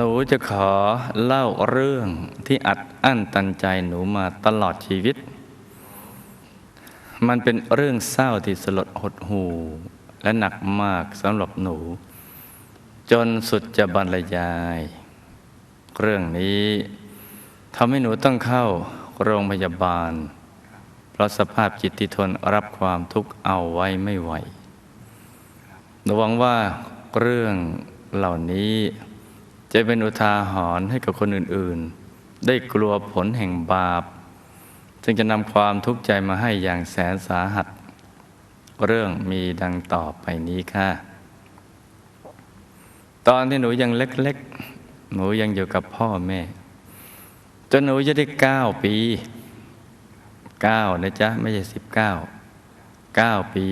หนูจะขอเล่าเรื่องที่อัดอั้นตันใจหนูมาตลอดชีวิต มันเป็นเรื่องเศร้าที่สลดหดหูและหนักมากสำหรับหนู จนสุดจะบรรยาย เรื่องนี้ทำให้หนูต้องเข้าโรงพยาบาล เพราะสภาพจิตที่ทนรับความทุกข์เอาไว้ไม่ไหวหนูหวังว่าเรื่องเหล่านี้ จะเป็นอุทาหรณ์ให้กับคนอื่นๆ ได้กลัวผลแห่งบาป จึงจะนำความทุกข์ใจมาให้อย่างแสนสาหัส เรื่องมีดังต่อไปนี้ค่ะ ตอนที่หนูยังเล็กๆ หนูยังอยู่กับพ่อแม่ จนหนูจะได้เก้าปีเก้านะจ๊ะ ไม่ใช่สิบเก้าเก้าปี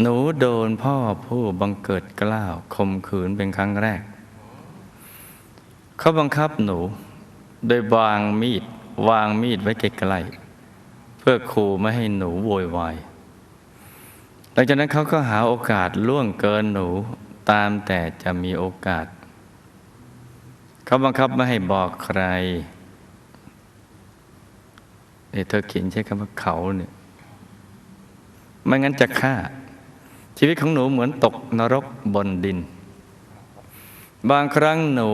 หนูโดนพ่อผู้บังเกิดกล้าวข่มขืนเป็นครั้งแรก เขาบังคับหนู โดยวางมีด วางมีดไว้ไกลๆเพื่อขู่ไม่ให้หนูโวยวายหลังจากนั้นเขาก็หาโอกาสล่วงเกินหนูตามแต่จะมีโอกาส เขาบังคับไม่ให้บอกใครเอเธอเขียนใช้คำว่าเขาเนี่ยไม่งั้นจะฆ่า ชีวิตของหนูเหมือนตกนรกบนดิน บางครั้งหนู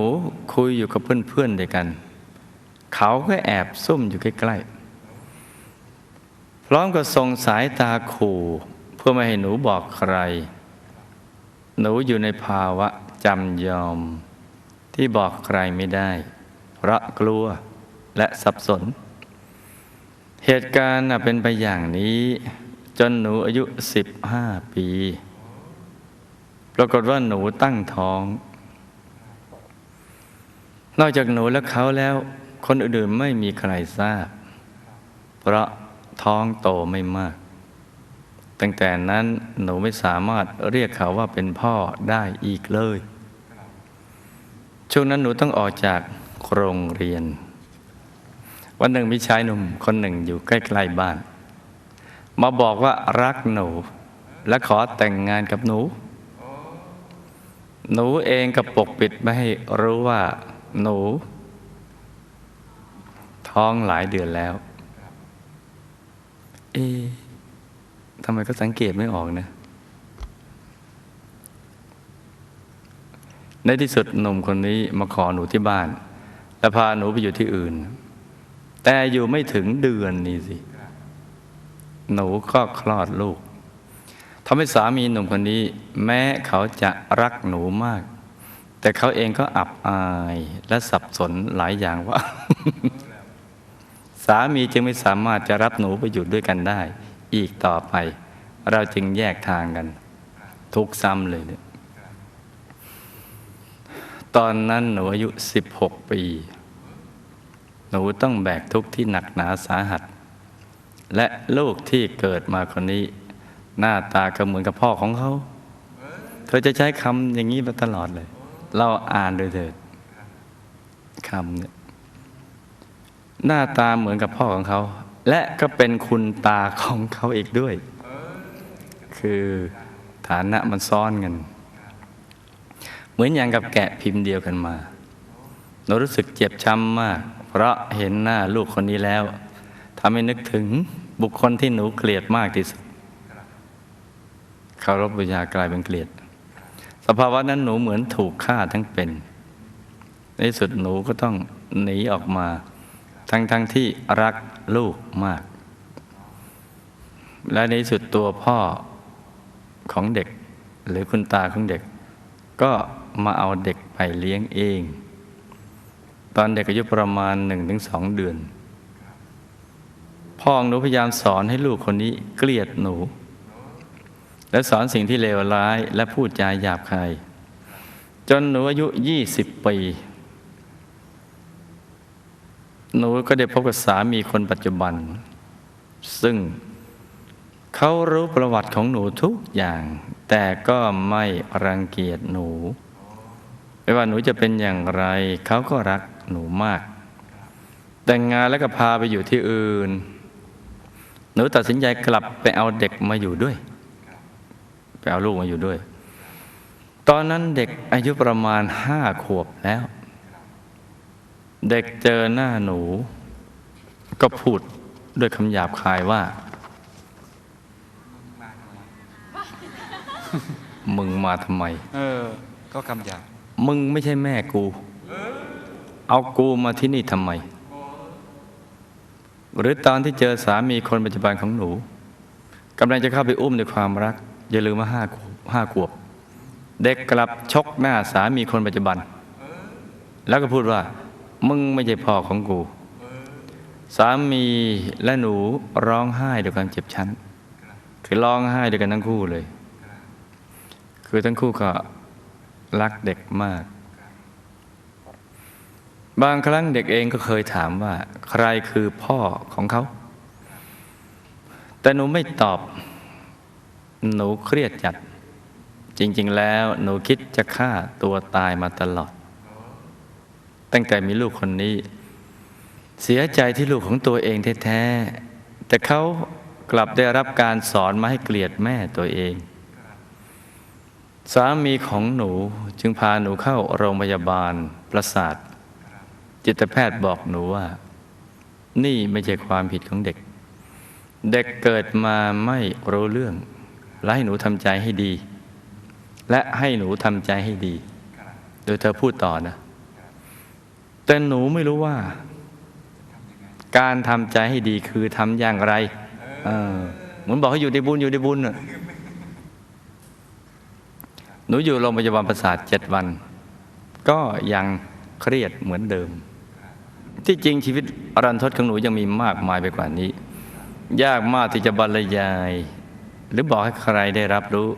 คุยอยู่กับเพื่อนๆด้วยกัน เขาก็แอบซุ่มอยู่ใกล้ๆ พร้อมกับส่งสายตาขู่ เพื่อไม่ให้หนูบอกใคร หนูอยู่ในภาวะจำยอม ที่บอกใครไม่ได้ เพราะกลัวและสับสน เหตุการณ์เป็นไปอย่างนี้ จนหนูอายุ15ปี ปรากฏว่าหนูตั้งท้อง นอกจากหนูและเขาแล้ว คนอื่นๆไม่มีใครทราบ เพราะท้องโตไม่มาก ตั้งแต่นั้นหนูไม่สามารถเรียกเขาว่าเป็นพ่อได้อีกเลย ช่วงนั้นหนูต้องออกจากโรงเรียน วันหนึ่งมีชายหนุ่มคนหนึ่งอยู่ใกล้ ๆ บ้าน มาบอกว่ารักหนู และขอแต่งงานกับหนู หนูเองก็ปกปิดไม่ให้รู้ว่า หนู ท้องหลายเดือนแล้ว เอ๊ทำไมก็สังเกตไม่ออกนะ ในที่สุดหนุ่มคนนี้มาขอหนูที่บ้าน และพาหนูไปอยู่ที่อื่น แต่อยู่ไม่ถึงเดือนนี่สิ หนูก็คลอดลูกทำให้สามีหนุ่มคนนี้ แม้เขาจะรักหนูมาก แต่เขาเองก็อับอายและสับสนหลายอย่างว่า สามีจึงไม่สามารถจะรับหนูไปอยู่ด้วยกันได้ อีกต่อไป เราจึงแยกทางกัน ทุกซ้ำเลยเนี่ยตอนนั้นหนูอายุ 16 ปี หนูต้องแบกทุกข์ที่หนักหนาสาหัส และลูกที่เกิดมาคนนี้ หน้าตาก็เหมือนกับพ่อของเขา เธอจะใช้คำอย่างนี้มาตลอดเลย เราอ่านโดยเถิดคำเนี่ยหน้าตาเหมือนกับพ่อของเขา และก็เป็นคุณตาของเขาอีกด้วย คือฐานะมันซ้อนกัน เหมือนอย่างกับแกะพิมพ์เดียวกันมาหนูรู้สึกเจ็บช้ำมาก เพราะเห็นหน้าลูกคนนี้แล้วทำให้นึกถึง บุคคลที่หนูเกลียดมากที่สุดคารพบูชากลายเป็นเกลียด สภาวะนั้นหนูเหมือนถูกฆ่าทั้งเป็น ในสุดหนูก็ต้องหนีออกมา ทั้งทั้งที่รักลูกมาก และในสุดตัวพ่อของเด็ก หรือคุณตาของเด็ก ก็มาเอาเด็กไปเลี้ยงเอง ตอนเด็กอายุประมาณหนึ่งถึงสองเดือน พ่อหนูพยายามสอนให้ลูกคนนี้เกลียดหนู และสอนสิ่งที่เลวร้ายและพูดจาหยาบคายจนหนูอายุยี่สิบปี หนูก็ได้พบกับสามีคนปัจจุบัน ซึ่งเขารู้ประวัติของหนูทุกอย่าง แต่ก็ไม่รังเกียจหนู ไม่ว่าหนูจะเป็นอย่างไร เขาก็รักหนูมาก แต่งงานแล้วก็พาไปอยู่ที่อื่น หนูตัดสินใจกลับไปเอาเด็กมาอยู่ด้วย ไปเอาลูกมาอยู่ด้วย ตอนนั้นเด็กอายุประมาณห้าขวบแล้ว เด็กเจอหน้าหนู ก็พูดด้วยคำหยาบคายว่า มึงมาทำไม เออ ก็คำหยาบ มึงไม่ใช่แม่กู เอากูมาที่นี่ทำไม หรือตอนที่เจอสามีคนปัจจุบันของหนูกำลังจะเข้าไปอุ้มด้วยความรัก อย่าลืมว่าห้าขวบห้าขวบ เด็กกลับชกหน้าสามีคนปัจจุบัน แล้วก็พูดว่า มึงไม่ใช่พ่อของกู สามีและหนูร้องไห้ด้วยความเจ็บช้ำคือร้องไห้ด้วยกันทั้งคู่เลย คือทั้งคู่ก็รักเด็กมาก บางครั้งเด็กเองก็เคยถามว่า ใครคือพ่อของเขา แต่หนูไม่ตอบ หนูเครียดจัด จริง ๆ แล้วหนูคิดจะฆ่าตัวตายมาตลอด ตั้งแต่มีลูกคนนี้ เสียใจที่ลูกของตัวเองแท้ๆ แต่เขากลับได้รับการสอนมาให้เกลียดแม่ตัวเอง สามีของหนูจึงพาหนูเข้าโรงพยาบาลประสาท จิตแพทย์บอกหนูว่า นี่ไม่ใช่ความผิดของเด็ก เด็กเกิดมาไม่รู้เรื่อง และให้หนูทำใจให้ดี และให้หนูทำใจให้ดี โดยเธอพูดต่อนะ แต่หนูไม่รู้ว่า การทำใจให้ดีคือทำอย่างไรเหมือนบอกให้อยู่ในบุญอยู่ในบุญน่ะหนูอยู่โรงพยาบาลประสาทเจ็ดวัน ก็ยังเครียดเหมือนเดิม ที่จริงชีวิตอรันทดของหนูยังมีมากมายไปกว่านี้ ยากมากที่จะบรรยาย หรือบอกให้ใครได้รับรู้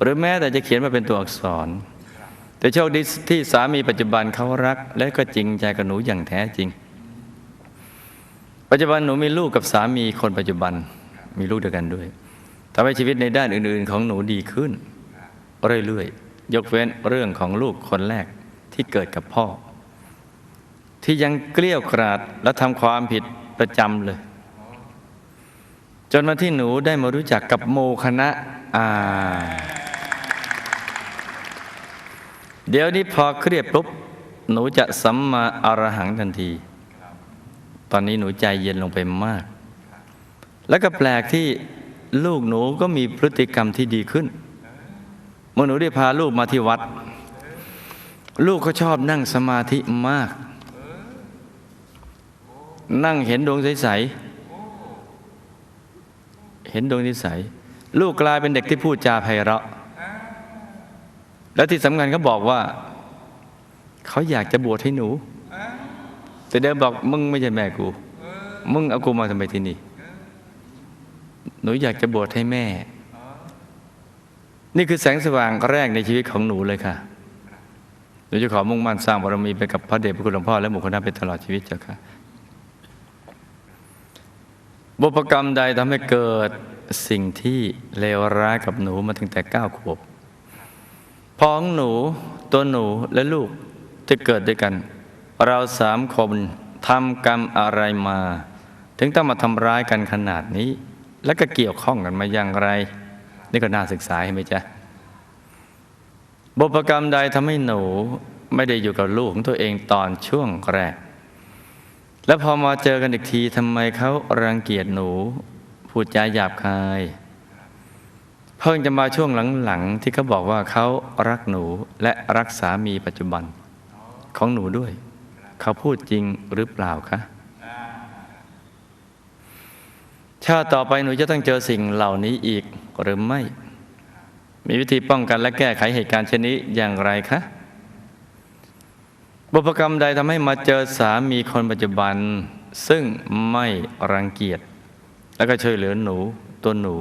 หรือแม้แต่จะเขียนมาเป็นตัวอักษร แต่โชคดีที่สามีปัจจุบันเขารัก และก็จริงใจกับหนูอย่างแท้จริง ปัจจุบันหนูมีลูกกับสามีคนปัจจุบันมีลูกด้วยกันด้วยทำให้ชีวิตในด้านอื่น ๆ ของหนูดีขึ้น เรื่อยๆยกเว้นเรื่องของลูกคนแรกที่เกิดกับพ่อ ที่ยังเกลี้ยวกราดและทำความผิดประจำเลย จนมาที่หนูได้มารู้จักกับโมคณะอ่าเดี๋ยวนี้พอเครียดปุ๊บหนูจะสัมมาอรหังทันที ตอนนี้หนูใจเย็นลงไปมาก แล้วก็แปลกที่ลูกหนูก็มีพฤติกรรมที่ดีขึ้น เมื่อหนูได้พาลูกมาที่วัด ลูกเขาชอบนั่งสมาธิมาก นั่งเห็นดวงใสๆเห็นดวงใสๆลูกกลายเป็นเด็กที่พูดจาไพเราะ และที่สำคัญเขาบอกว่า เขาอยากจะบวชให้หนู แต่เดิมบอกมึงไม่ใช่แม่กู มึงเอากูมาทำไมที่นี่ หนูอยากจะบวชให้แม่ นี่คือแสงสว่างแรกในชีวิตของหนูเลยค่ะหนูจะขอมุ่งมั่นสร้างบารมีไปกับพระเดชพระคุณหลวงพ่อและหมู่คณะไปตลอดชีวิตเจ้าค่ะ บุพกรรมใดทำให้เกิดสิ่งที่เลวร้ายกับหนูมาตั้งแต่เก้าขวบพ้องหนูตัวหนูและลูกที่เกิดด้วยกัน เราสามคนทำกรรมอะไรมา ถึงต้องมาทำร้ายกันขนาดนี้ และก็เกี่ยวข้องกันมาอย่างไร นี่ก็น่าศึกษาเห็นไหมจ๊ะบุพกรรมใดทำให้หนูไม่ได้อยู่กับลูกของตัวเองตอนช่วงแรก แล้วพอมาเจอกันอีกทีทำไมเขารังเกียจหนู พูดจาหยาบคาย เพิ่งจะมาช่วงหลังๆที่เขาบอกว่าเขารักหนูและรักสามีปัจจุบันของหนูด้วย เขาพูดจริงหรือเปล่าคะชาติต่อไปหนูจะต้องเจอสิ่งเหล่านี้อีกหรือไม่ มีวิธีป้องกันและแก้ไขเหตุการณ์เช่นนี้อย่างไรคะ บุพกรรมใดทำให้มาเจอสามีคนปัจจุบัน ซึ่งไม่รังเกียจ แล้วก็ช่วยเหลือหนูตัวหนู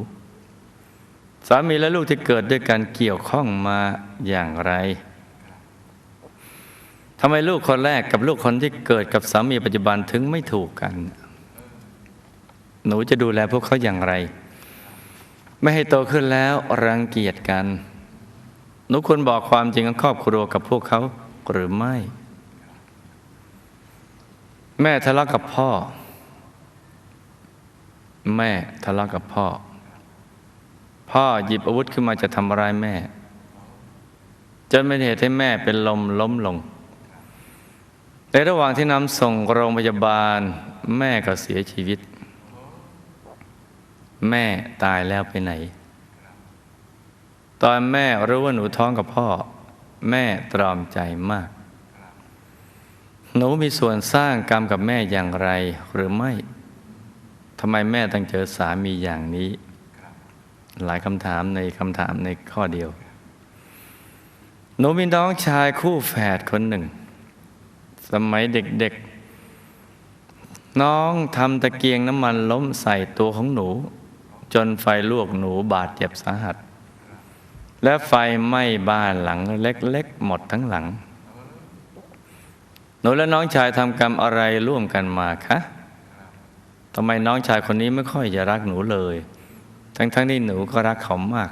สามีและลูกที่เกิดด้วยกันเกี่ยวข้องมาอย่างไรทำไมลูกคนแรกกับลูกคนที่เกิดกับสามีปัจจุบันถึงไม่ถูกกัน หนูจะดูแลพวกเขาอย่างไร ไม่ให้โตขึ้นแล้วรังเกียจกัน หนูควรบอกความจริงกับครอบครัวกับพวกเขาหรือไม่ แม่ทะเลาะกับพ่อ แม่ทะเลาะกับพ่อ พ่อหยิบอาวุธขึ้นมาจะทำร้ายแม่ จนเป็นเหตุให้แม่เป็นลมล้มลง ในระหว่างที่นำส่งโรงพยาบาล แม่ก็เสียชีวิต แม่ตายแล้วไปไหน ตอนแม่รู้ว่าหนูท้องกับพ่อ แม่ตรอมใจมาก หนูมีส่วนสร้างกรรมกับแม่อย่างไรหรือไม่ทำไมแม่ต้องเจอสามีอย่างนี้ หลายคำถามในคำถามในข้อเดียว หนูมีน้องชายคู่แฝดคนหนึ่ง สมัยเด็กๆ น้องทำตะเกียงน้ำมันล้มใส่ตัวของหนู จนไฟลวกหนูบาดเจ็บสาหัส และไฟไหม้บ้านหลังเล็กๆ หมดทั้งหลัง นูและน้องชายทำกรรมอะไรร่วมกันมาคะทำไมน้องชายคนนี้ไม่ค่อยจะรักหนูเลย ทั้งๆทที่หนูก็รักเขามาก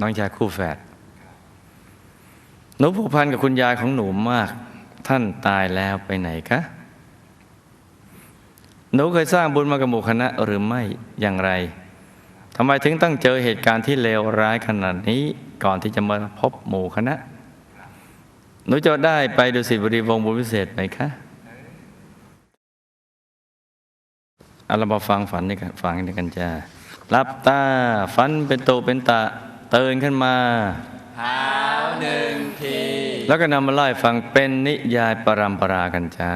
น้องชายคู่แฝดหนูผูกพันกับคุณยายของหนูมาก ท่านตายแล้วไปไหนคะ หนูเคยสร้างบุญมากับหมู่คณะหรือไม่อย่างไรทำไมถึงต้องเจอเหตุการณ์ที่เลวร้ายขนาดนี้ก่อนที่จะมาพบหมู่คณะ หนูจะได้ไปดูสิบุรีวงศ์บุญพิเศษไหมคะเอาเรามาฟังฝันด้วยกันฟังด้วยกันจ้ารับตาฝันเป็นโตเป็นตาเตือนขึ้นมาหาวหนึ่งที แล้วก็นำมาไล่าให้ฟังเป็นนิยายปรัมปรากันจ้า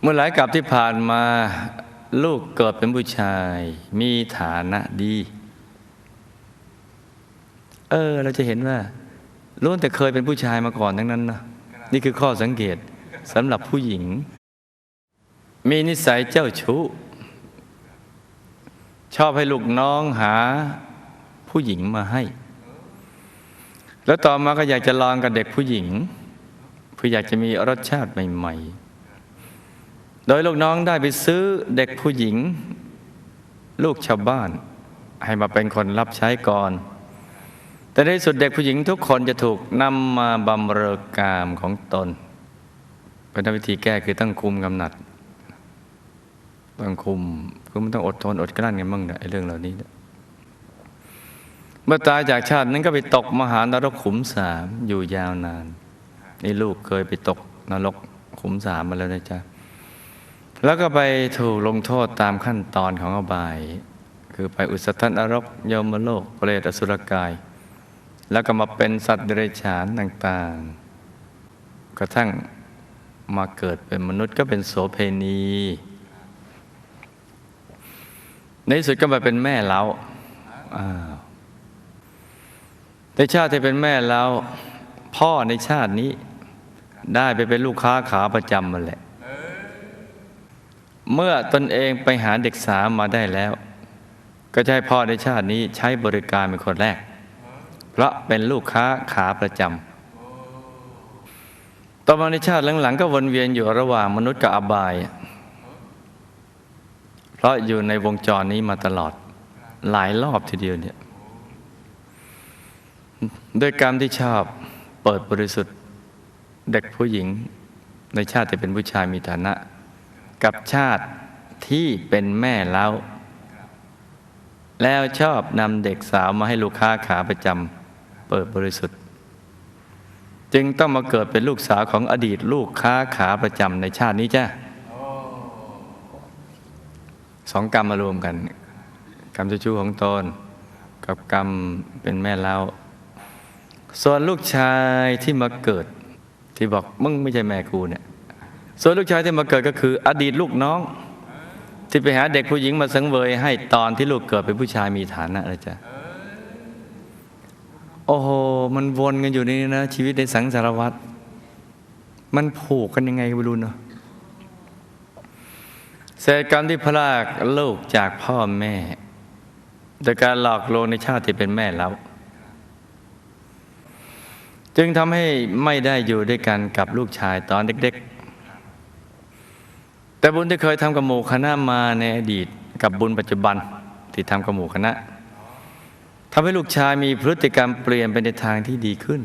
เมื่อหลายกับที่ผ่านมา ลูกเกิดเป็นผู้ชาย มีฐานะดี เออ เราจะเห็นว่าล้วนแต่เคยเป็นผู้ชายมาก่อนทั้งนั้นนะนี่คือข้อสังเกตสำหรับผู้หญิง มีนิสัยเจ้าชู้ ชอบให้ลูกน้องหาผู้หญิงมาให้ แล้วต่อมาก็อยากจะลองกับเด็กผู้หญิงเพื่ออยากจะมีรสชาติใหม่ ๆ โดยลูกน้องได้ไปซื้อเด็กผู้หญิง ลูกชาวบ้าน ให้มาเป็นคนรับใช้ก่อน แต่ในสุดเด็กผู้หญิงทุกคนจะถูกนำมาบำเรอกามของตนเป็นวิธีแก้คือต้องคุมกำหนัดต้องคุมคือมันต้องอดทนอดกลั้นกันบ้างนะไอ้เรื่องเหล่านี้เนี่ยเมื่อตายจากชาตินั้นก็ไปตกมหานรกขุมสามอยู่ยาวนาน นี่ลูกเคยไปตกนรกขุมสามมาแล้วนะจ๊ะแล้วก็ไปถูกลงโทษตามขั้นตอนของอบาย คือไปอุสธนรกยมโลกเปรตอสุรกาย แล้วก็มาเป็นสัตว์เดรัจฉานต่างๆ กระทั่งมาเกิดเป็นมนุษย์ก็เป็นโสเพณี ในที่สุดก็มาเป็นแม่เราอ้าในชาติที่เป็นแม่เราพ่อในชาตินี้ ได้ไปเป็นลูกค้าขาประจำมาแหละ เมื่อตนเองไปหาเด็กสาวมาได้แล้ว ก็จะให้พ่อในชาตินี้ใช้บริการเป็นคนแรก เพราะเป็นลูกค้าขาประจำต่อมาในชาติหลังๆ ก็วนเวียนอยู่ระหว่างมนุษย์กับอบาย เพราะอยู่ในวงจรนี้มาตลอดหลายรอบทีเดียวเนี่ยด้วยกรรมที่ชอบเปิดบริสุทธิ์เด็กผู้หญิงในชาติที่เป็นผู้ชายมีฐานะ กับชาติที่เป็นแม่เล้าแล้วชอบนำเด็กสาวมาให้ลูกค้าขาประจำ เปิดบริสุทธิ์ จึงต้องมาเกิดเป็นลูกสาวของอดีตลูกค้าขาประจำในชาตินี้จ้ะสองกรรมมารวมกัน กรรมชู้ของตนกับกรรมเป็นแม่เล้าส่วนลูกชายที่มาเกิด ที่บอกมึงไม่ใช่แม่กูเนี่ย ส่วนลูกชายที่มาเกิดก็คือ อดีตลูกน้อง ที่ไปหาเด็กผู้หญิงมาสังเวยให้ตอนที่ลูกเกิดเป็นผู้ชายมีฐานะนะจ๊ะ โอ้โหมันวนกันอยู่ในนี่นะ ชีวิตในสังสารวัตรมันผูกกันยังไงไม่รู้เนาะเศษกรรมที่พลากลูกจากพ่อแม่โดยการหลอกลวงในชาติที่เป็นแม่แล้ว จึงทำให้ไม่ได้อยู่ด้วยกันกับลูกชายตอนเด็ก ๆ แต่บุญที่เคยทำกับหมู่คณะมาในอดีต กับบุญปัจจุบันที่ทำกับหมู่คณะ ทำให้ลูกชายมีพฤติกรรมเปลี่ยนไปในทางที่ดีขึ้น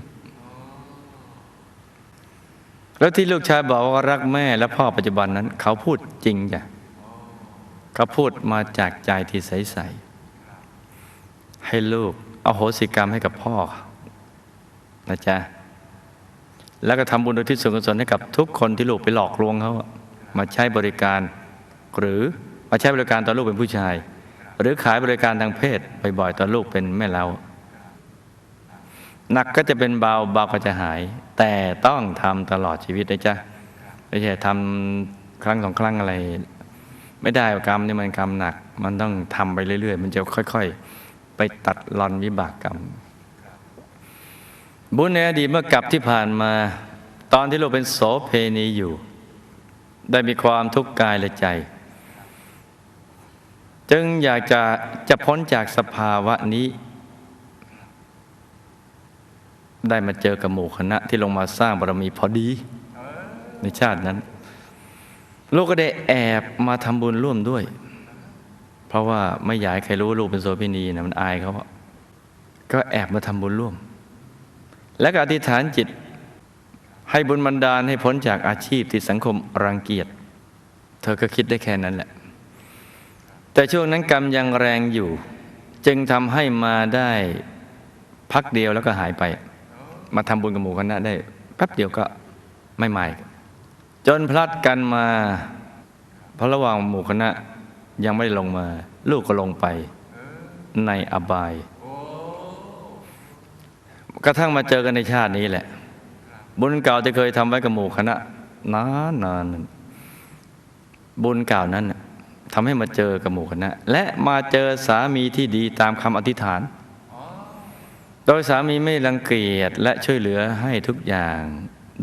แล้วที่ลูกชายบอกว่ารักแม่และพ่อปัจจุบันนั้น เขาพูดจริงจ้ะเขาพูดมาจากใจที่ใสๆให้ลูกเอาโหสิกรรมให้กับพ่อนะจ๊ะแล้วก็ทำบุญโดยที่ส่วนกุศลให้กับทุกคนที่ลูกไปหลอกลวงเขามาใช้บริการ หรือมาใช้บริการตอนลูกเป็นผู้ชาย หรือขายบริการทางเพศบ่อยๆตอนลูกเป็นแม่เล้าหนักก็จะเป็นเบาเบาก็จะหาย แต่ต้องทำตลอดชีวิตนะจ๊ะไม่ใช่ทำครั้งสองครั้งอะไร ไม่ได้กรรมนี่มันกรรมหนัก มันต้องทำไปเรื่อยๆ มันจะค่อย ๆ ไปตัดรอนวิบากกรรม บุญในอดีตเมื่อกลับที่ผ่านมา ตอนที่เราเป็นโสเพณีอยู่ ได้มีความทุกข์กายและใจ จึงอยากจะจะพ้นจากสภาวะนี้ ได้มาเจอกับหมู่คณะที่ลงมาสร้างบารมีพอดีในชาตินั้น ลูกก็ได้แอบมาทำบุญร่วมด้วย เพราะว่าไม่อยากใครรู้ลูกเป็นโสเภณีนะมันอายเขาก็แอบมาทำบุญร่วม และก็อธิษฐานจิตให้บุญบันดาลให้พ้นจากอาชีพที่สังคมรังเกียจ เธอก็คิดได้แค่นั้นแหละ แต่ช่วงนั้นกรรมยังแรงอยู่ จึงทำให้มาได้พักเดียวแล้วก็หายไป มาทำบุญกับหมู่คณะได้แป๊บเดียวก็ไม่ใหม่จนพลัดกันมา เพราะระหว่างหมู่คณะยังไม่ได้ลงมา ลูกก็ลงไปในอบาย กระทั่งมาเจอกันในชาตินี้แหละ บุญเก่าที่เคยทำไว้กับหมู่คณะนานนานบุญเก่านั้นน่ะ ทำให้มาเจอกับหมู่คณะ และมาเจอสามีที่ดีตามคำอธิษฐาน โดยสามีไม่รังเกียจและช่วยเหลือให้ทุกอย่าง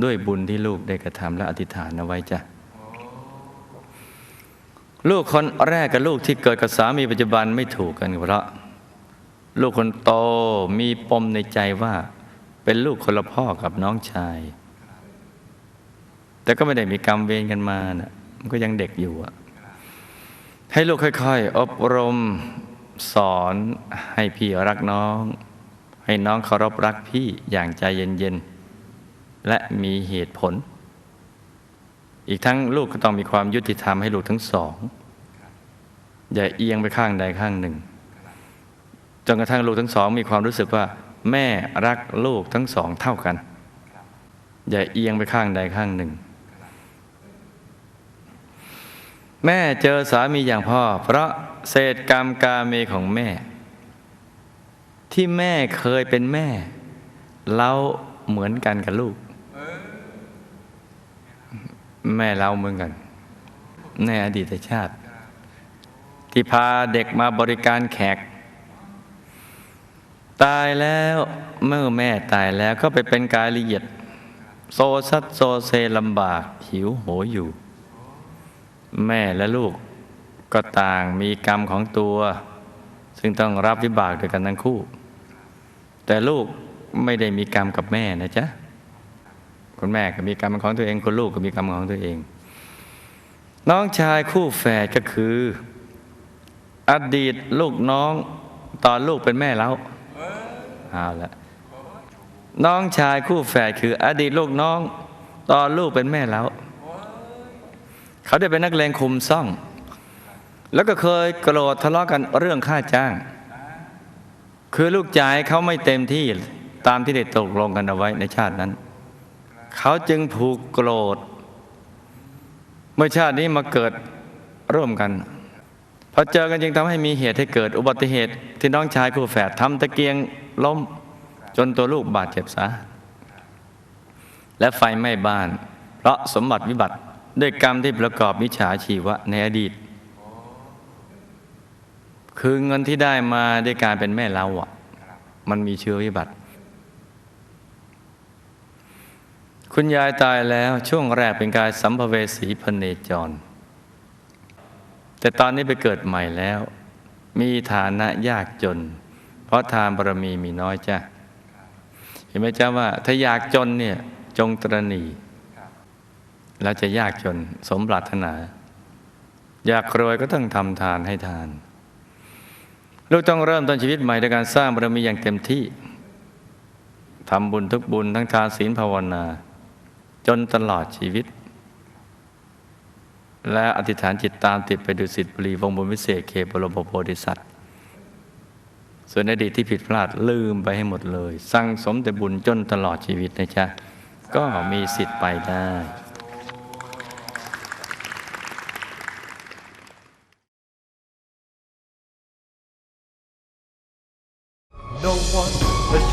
ด้วยบุญที่ลูกได้กระทำและอธิษฐานเอาไว้จ้ะลูกคนแรกกับลูกที่เกิดกับสามีปัจจุบันไม่ถูกกันเพราะ ลูกคนโตมีปมในใจว่า เป็นลูกคนละพ่อกับน้องชาย แต่ก็ไม่ได้มีกรรมเวรกันมานะมันก็ยังเด็กอยู่อะ ให้ลูกค่อยๆ อบรมสอนให้พี่รักน้อง ให้น้องเคารพรักพี่อย่างใจเย็นๆ และมีเหตุผล อีกทั้งลูกก็ต้องมีความยุติธรรมให้ลูกทั้งสอง อย่าเอียงไปข้างใดข้างหนึ่งจนกระทั่งลูกทั้งสอง มีความรู้สึกว่า แม่รักลูกทั้งสองเท่ากัน อย่าเอียงไปข้างใดข้างหนึ่ง แม่เจอสามีอย่างพ่อ เพราะเศษกรรมกาเมของแม่ ที่แม่เคยเป็นแม่ เราเหมือนกันกับลูก แม่เราเหมือนกัน ในอดีตชาติ ที่พาเด็กมาบริการแขก ตายแล้วเมื่อแม่ตายแล้วก็ไปเป็นกายละเอียด โซซัดโซเซลำบากหิวโหยอยู่ แม่และลูกก็ต่างมีกรรมของตัว ซึ่งต้องรับวิบากด้วยกันทั้งคู่ แต่ลูกไม่ได้มีกรรมกับแม่นะจ๊ะคุณแม่ก็มีกรรมของตัวเองคุณลูกก็มีกรรมของตัวเอง น้องชายคู่แฝดก็คือ อดีตลูกน้องตอนลูกเป็นแม่แล้วเอาละน้องชายคู่แฝดคือ อดีตลูกน้อง ตอนลูกเป็นแม่แล้ว เขาได้เป็นนักเลงคุมซ่อง แล้วก็เคยโกรธทะเลาะกันเรื่องค่าจ้าง คือลูกจ่ายเขาไม่เต็มที่ตามที่ได้ตกลงกันเอาไว้ในชาตินั้น เขาจึงผูกโกรธ เมื่อชาตินี้มาเกิดร่วมกันพอเจอกันจึงทำให้มีเหตุให้เกิดอุบัติเหตุที่น้องชายคู่แฝดทำตะเกียงล้มจนตัวลูกบาดเจ็บสาหัสและไฟไหม้บ้าน เพราะสมบัติวิบัติ ด้วยกรรมที่ประกอบมิจฉาชีวะในอดีต คือเงินที่ได้มาด้วยการเป็นแม่เล้าอะ มันมีเชื้อวิบัติ คุณยายตายแล้วช่วงแรกเป็นการสัมภเวสีพเนจร แต่ตอนนี้ไปเกิดใหม่แล้ว มีฐานะยากจน เพราะทานบารมีมีน้อยจ้ะเห็นไหมจ้าว่าถ้าอยากจนเนี่ยจงตรณี แล้วจะยากจนสมปรารถนา อยากรวยก็ต้องทำทานให้ทาน ลูกต้องเริ่มต้นชีวิตใหม่ด้วยการสร้างบารมีอย่างเต็มที่ทำบุญทุกบุญทั้งทานศีลภาวนา จนตลอดชีวิต และอธิษฐานจิตตามติดไปดูสิทธิบรีวงบนวิเศษเคบรมโพธิสัตว์ส่วนอดีตที่ผิดพลาดลืมไปให้หมดเลย สั่งสมแต่บุญจนตลอดชีวิตนะจ๊ะ ก็มีสิทธิ์ไปได้